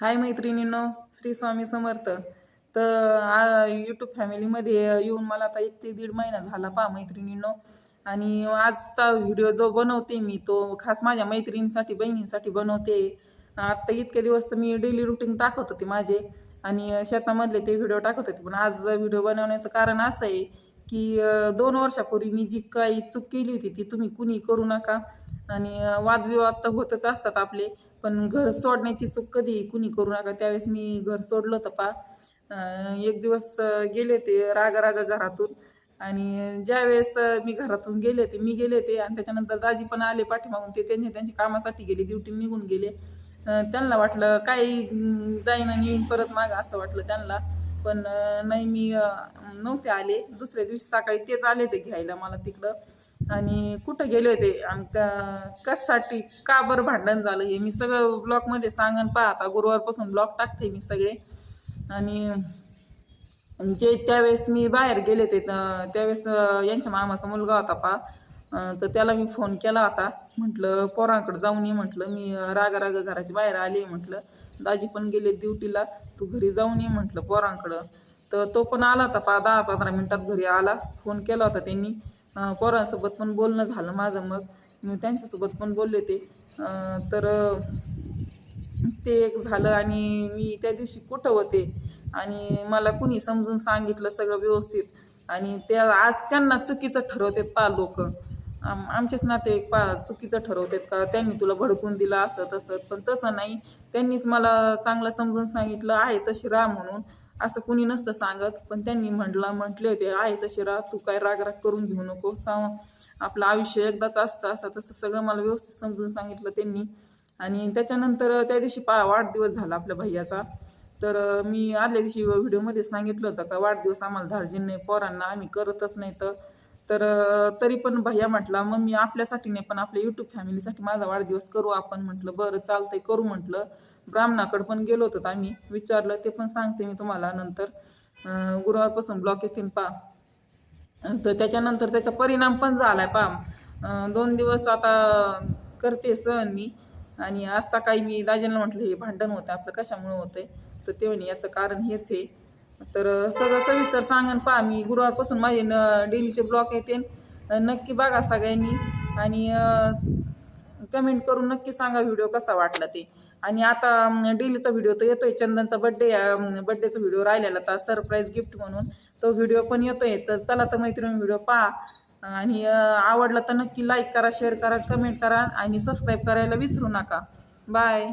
हाय मैत्रिणींनो श्री स्वामी समर्थ. तर यूट्यूब फॅमिलीमध्ये येऊन मला आता एक ते दीड महिना झाला पहा मैत्रिणींनो. आणि आजचा व्हिडिओ जो बनवते मी तो खास माझ्या मैत्रिणींसाठी बहिणींसाठी बनवते. आत्ता इतके दिवस तर मी डेली रुटीन टाकत होते माझे. आणि शेतामधले ते व्हिडिओ टाकत होते. पण आज व्हिडिओ बनवण्याचं कारण असं आहे की दोन वर्षापूर्वी मी जी काही चूक केली होती ती तुम्ही कुणी करू नका. आणि वादविवाद तर होतच असतात आपले. पण घर सोडण्याची चूक कधी कुणी करू नका. त्यावेळेस मी घर सोडलं होतं पा. एक दिवस गेले ते राग राग घरातून. आणि ज्यावेळेस मी घरातून गेले ते मी गेले ते आणि त्याच्यानंतर दाजी पण आले पाठीमागून. ते त्यांच्या त्यांच्या कामासाठी गेले ड्युटी निघून गेले. त्यांना वाटलं काही जाईन आणि येईन परत मागं असं वाटलं त्यांना. पण नाही मी नव्हते आले. दुसऱ्या दिवशी सकाळी तेच आले ते घ्यायला मला तिकडं. आणि कुठं गेले होते आणि कशासाठी का बरं भांडण झालं हे मी सगळं ब्लॉगमध्ये सांगन पाहता गुरुवारपासून ब्लॉग टाकते मी सगळे. आणि जे त्यावेळेस मी बाहेर गेले होते त्यावेळेस यांच्या मामाचा मुलगा होता पा तर त्याला मी फोन केला होता. म्हटलं पोरांकडे जाऊन ये म्हटलं. मी रागा राग घराच्या बाहेर आले म्हटलं. दाजी पण गेले ड्युटीला. तू घरी जाऊन ये म्हटलं पोरांकडं. तर तो पण आला होता पा दहा पंधरा मिनिटात घरी आला. फोन केला होता त्यांनी. पोरांसोबत पण बोलणं झालं माझं मग. मी त्यांच्यासोबत पण बोलले ते तर ते एक झालं आणि मी त्या दिवशी कुठं होते? आणि मला कुणी समजून सांगितलं सगळं व्यवस्थित. आणि त्या आज त्यांना चुकीचं ठरवतात पा लोक. आम आमचेच नातेवाईक पा चुकीचं ठरवतात का? त्यांनी तुला भडकून दिलं असं तसं. पण तसं नाही. त्यांनीच मला चांगलं समजून सांगितलं. आहे तशी राह म्हणून. असं कुणी नसतं सांगत. पण त्यांनी म्हटलं म्हटले होते आहे तशी राह तू काय राग राग करून घेऊ नको. सांग आपलं आयुष्य एकदाच असतं असं तसं सगळं मला व्यवस्थित समजून सांगितलं त्यांनी. आणि त्याच्यानंतर त्या दिवशी पा वाढदिवस झाला आपल्या भैयाचा. तर मी आदल्या दिवशी व्हिडिओमध्ये सांगितलं होतं का वाढदिवस आम्हाला धार्जिन नाही पोरांना आम्ही करतच नाही तर तर तरी पण भैया म्हटला मग मी आपल्यासाठी नाही पण आपल्या यूट्यूब फॅमिलीसाठी माझा वाढदिवस करू आपण. म्हटलं बरं चालतंय करू म्हटलं. ब्राह्मणाकडे पण गेलो होतो आम्ही. विचारलं ते पण सांगते मी तुम्हाला नंतर. गुरुवारपासून ब्लॉक येतील पा. तर त्याच्यानंतर त्याचा परिणाम पण झालाय पा. दोन दिवस आता करते सहन मी. आणि आज सकाळी मी दाजींना म्हटलं हे भांडण होतं आपलं कशामुळे होतंय? तर ते म्हणे याचं कारण हेच आहे. तर सगळं सविस्तर सांगन पहा मी. गुरुवारपासून माझे न डेलीचे ब्लॉक येते नक्की बघा सगळ्यांनी. आणि कमेंट करून नक्की सांगा व्हिडिओ कसा वाटला ते. आणि आता डेलीचा व्हिडिओ तर येतोय. चंदनचा बड्डे बड्डेचा व्हिडिओ राहिलेला तर सरप्राईज गिफ्ट म्हणून तो व्हिडिओ पण येतोय. तर चला तर मैत्रिणी व्हिडिओ पहा. आणि आवडला तर नक्की लाईक करा शेअर करा कमेंट करा आणि सबस्क्राईब करायला विसरू नका. बाय